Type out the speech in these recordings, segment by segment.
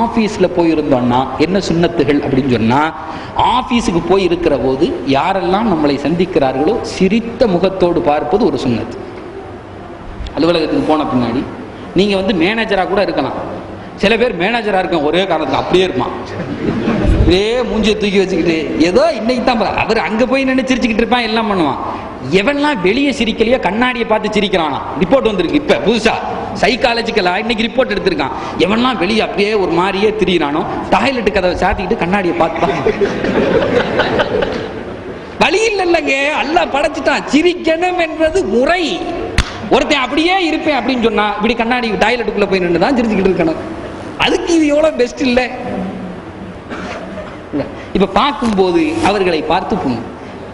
ஆபீஸ்ல போயிருந்தோம்னா என்ன சுண்ணத்துகள் அப்படின்னு சொன்னா ஆபீஸுக்கு போய் இருக்கிற போது யாரெல்லாம் நம்மளை சந்திக்கிறார்களோ சிரித்த முகத்தோடு பார்ப்பது ஒரு சுண்ணத்து. அலுவலகத்துக்கு போன பின்னாடி நீங்க வந்து மேனேஜரா கூட இருக்கலாம். சில பேர் மேனேஜரா இருக்க ஒரே காரணத்துக்கு அப்படியே இருப்பான். அப்படியே மூஞ்சியை தூக்கி வச்சுக்கிட்டு ஏதோ இன்னைக்கு தான் அவர் அங்க போய் நின்று சிரிச்சுக்கிட்டு இருப்பான் எல்லாம் பண்ணுவான். எவன்லாம் வெளியே சிரிக்கலையோ கண்ணாடியை பார்த்து சிரிக்கிறானா? ரிப்போர்ட் வந்திருக்கு இப்ப புதுசா. சைக்காலஜிக்கலா இன்னைக்கு ரிப்போர்ட் எடுத்திருக்கான். எவன்லாம் வெளியே அப்படியே ஒரு மாதிரியே திரியிறானோ டாய்லெட் கதவை சாத்திக்கிட்டு கண்ணாடியை பார்த்துப்பான் வழி இல்லைங்க அல்லாஹ் படைச்சிட்டான். சிரிக்கணும் என்றது முறை. ஒருத்தன் அப்படியே இருப்பேன் அப்படின்னு சொன்னா இப்படி கண்ணாடி டாய்லெட்டுக்குள்ள போய் நின்று தான் சிரிச்சுக்கிட்டு இருக்கணும். அதுக்கு இது எவ்வளவு பெஸ்ட் இல்லை? இப்ப பார்க்கும்போது அவர்களை பார்த்து புண்ணும்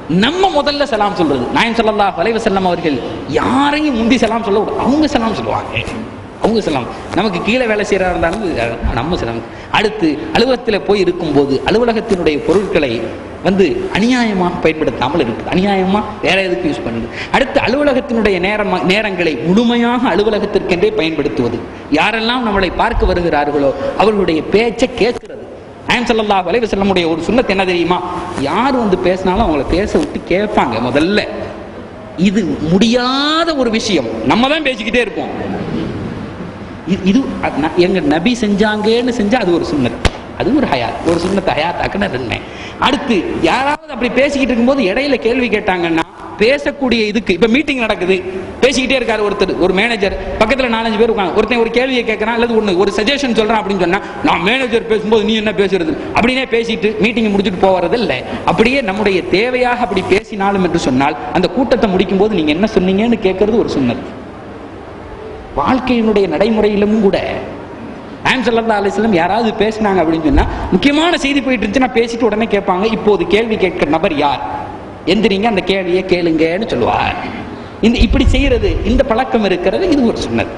நம்ம முதல்ல சலாம் சொல்றது. நாயம் சொல்லல்லா அலைஹி செல்லம் அவர்கள் யாரையும் முந்தி சலாம் சொல்ல அவங்க சலாம் சொல்லுவாங்க. அவங்க சலாம். நமக்கு கீழே வேலை செய்கிறா இருந்தாலும் நம்ம சலாம். அடுத்து அலுவலகத்தில் போய் இருக்கும்போது அலுவலகத்தினுடைய பொருட்களை வந்து அநியாயமாக பயன்படுத்தாமல் இருக்குது அநியாயமா வேற எதுக்கு யூஸ் பண்ணுது அடுத்து அலுவலகத்தினுடைய நேரம் நேரங்களை முழுமையாக அலுவலகத்திற்கென்றே பயன்படுத்துவது. யாரெல்லாம் நம்மளை பார்க்க வருகிறார்களோ அவர்களுடைய பேச்சை கேட்கிறது. நாயம் ஸல்லல்லாஹு அலைஹி வஸல்லமுடைய ஒரு சுண்ணத்து என்ன தெரியுமா? யார் வந்து பேசினாலும் அவங்கள பேச விட்டு கேட்பாங்க முதல்ல. இது முடியாத ஒரு விஷயம். நம்ம தான் பேசிக்கிட்டே இருப்போம். இது- இது ந- எங்க நபி செஞ்சாங்கன்னு செஞ்சா அது ஒரு சுண்ணத்து. அது ஒரு ஹயாத். ஒரு சுண்ணத்தை ஹயாத்தாக்குன்னு இருந்தேன். அடுத்து யாராவது அப்படி பேசிக்கிட்டு இருக்கும்போது இடையில கேள்வி கேட்டாங்கன்னா பேசக்கூடிய இதுக்கு இப்ப மீட்டிங் நடக்குது. பேசிக்கிட்டே இருக்காரு ஒருத்தர் ஒரு மேனேஜர் பக்கத்துல நாலஞ்சு பேர் உட்காந்து ஒருத்தன் ஒரு கேள்வியை கேட்கறான் அல்லது ஒண்ணு ஒரு சஜஷன் சொல்றான் அப்படின்னு சொன்னா நான் மேனேஜர் பேசும்போது நீ என்ன பேசுறது? அப்படின்னே பேசிட்டு மீட்டிங் முடிச்சுட்டு போகிறது இல்ல அப்படியே நம்முடைய தேவையாக அப்படி பேசினாலும் என்று சொன்னால் அந்த கூட்டத்தை முடிக்கும் போது நீங்க என்ன சொன்னீங்கன்னு கேட்கறது ஒரு சுன்னத் வாழ்க்கையினுடைய நடைமுறையிலும் கூட நாயம் ஸல்லல்லாஹு யாராவது பேசினாங்க அப்படின்னு சொன்னா முக்கியமான செய்தி போயிட்டு இருந்துச்சுன்னா பேசிட்டு உடனே கேட்பாங்க இப்போது கேள்வி கேட்கிற நபர் யார்? எந்திரிங்க அந்த கேள்வியை கேளுங்கன்னு சொல்லுவார். இந்த இப்படி செய்யறது இந்த பழக்கம் இருக்கிறது இது ஒரு சொன்னது.